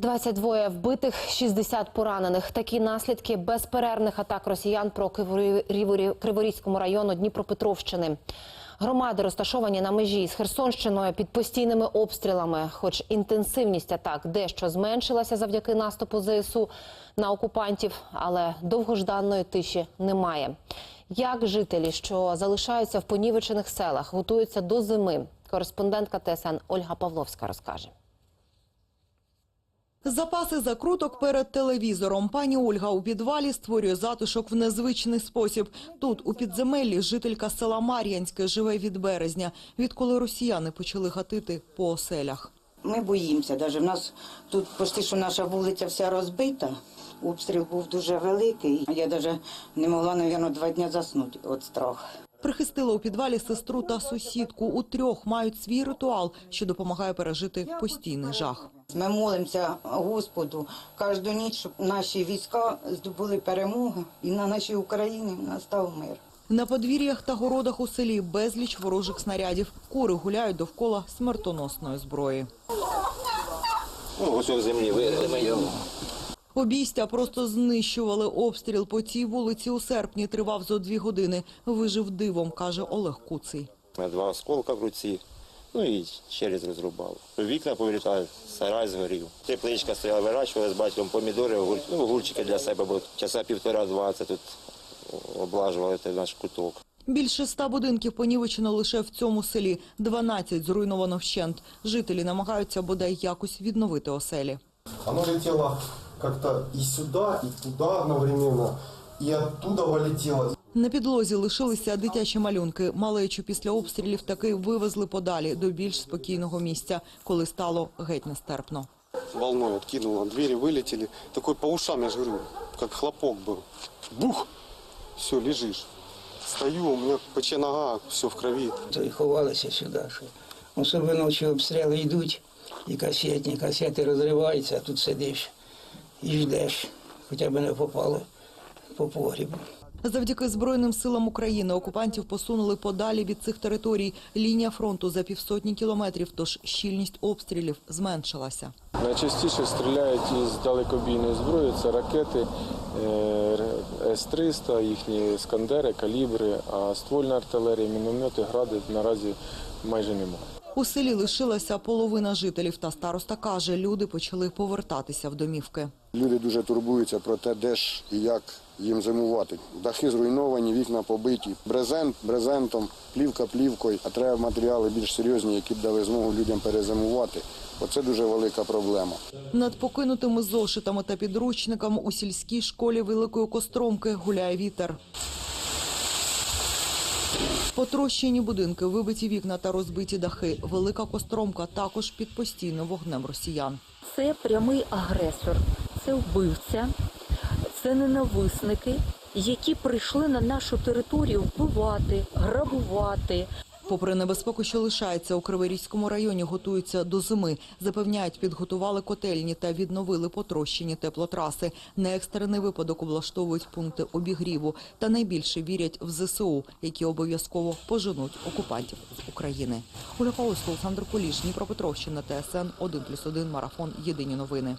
22 вбитих, 60 поранених. Такі наслідки безперервних атак росіян про Криворі- Криворізькому району Дніпропетровщини. Громади розташовані на межі з Херсонщиною під постійними обстрілами. Хоч інтенсивність атак дещо зменшилася завдяки наступу ЗСУ на окупантів, але довгожданої тиші немає. Як жителі, що залишаються в понівечених селах, готуються до зими? Кореспондентка ТСН Ольга Павловська розкаже. Запаси закруток перед телевізором. Пані Ольга у підвалі створює затишок в незвичний спосіб. Тут, у підземеллі, жителька села Мар'янське живе від березня, відколи росіяни почали гатити по оселях. Ми боїмося. Даже в нас тут почти що наша вулиця вся розбита. Обстріл був дуже великий. Я навіть не могла, мабуть, два дні заснути від страху. Прихистила у підвалі сестру та сусідку. У трьох мають свій ритуал, що допомагає пережити постійний жах. Ми молимося Господу кожну ніч, щоб наші війська здобули перемогу і на нашій Україні настав мир. На подвір'ях та городах у селі безліч ворожих снарядів. Кури гуляють довкола смертоносної зброї. Ось землі. Обійстя просто знищували обстріл по цій вулиці у серпні. Тривав зо дві години. Вижив дивом, каже Олег Куций. У Два осколка в руці, ну і через розрубало. Вікна повилітали, сарай згорів. Тепличка стояла, вирощували з батьком помідори, огур... ну, огурчики для себе, бо часа півтора-два це тут облажували той наш куток. Більше ста будинків понівечено лише в цьому селі. 12 зруйновано вщент. Жителі намагаються бодай якось відновити оселі. Оно летело как-то и сюда, и туда одновременно, и оттуда вылетело. На підлозі лишилися дитячі малюнки. Малечу після обстрілів таки вивезли подалі до більш спокійного місця, коли стало геть нестерпно. Волной откинуло, двери вылетели. Такой по ушам, я же говорю, как хлопок был. Бух! Все, лежишь. Стою, у меня пече нога, все в крови. То і ховалися сюди. Що. Особливо ночі обстріли йдуть, і касетні, касети розриваються, а тут сидиш і ждеш, хоча б не попало по погрібу. Завдяки Збройним силам України окупантів посунули подалі від цих територій. Лінія фронту за півсотні кілометрів, тож щільність обстрілів зменшилася. Найчастіше стріляють із далекобійної зброї, це ракети е, С-300, їхні скандери, калібри, а ствольна артилерія, міномети, гради наразі майже немає. У селі лишилася половина жителів, та староста каже, люди почали повертатися в домівки. Люди дуже турбуються про те, де ж і як їм зимувати. Дахи зруйновані, вікна побиті. Брезент брезентом, плівка плівкою, а треба матеріали більш серйозні, які б дали змогу людям перезимувати. Оце дуже велика проблема. Над покинутими зошитами та підручниками у сільській школі Великої Костромки гуляє вітер. Потрощені будинки, вибиті вікна та розбиті дахи. Велика Костромка також під постійним вогнем росіян. Це прямий агресор, це вбивця, це ненависники, які прийшли на нашу територію вбивати, грабувати. Попри небезпеку, що лишається у Криворізькому районі, готуються до зими. Запевняють, підготували котельні та відновили потрощені теплотраси. На екстрений випадок облаштовують пункти обігріву. Та найбільше вірять в ЗСУ, які обов'язково поженуть окупантів з України. Оля Олександр Поліш, Дніпропетровщина, ТСН 1+,1, Марафон. Єдині новини.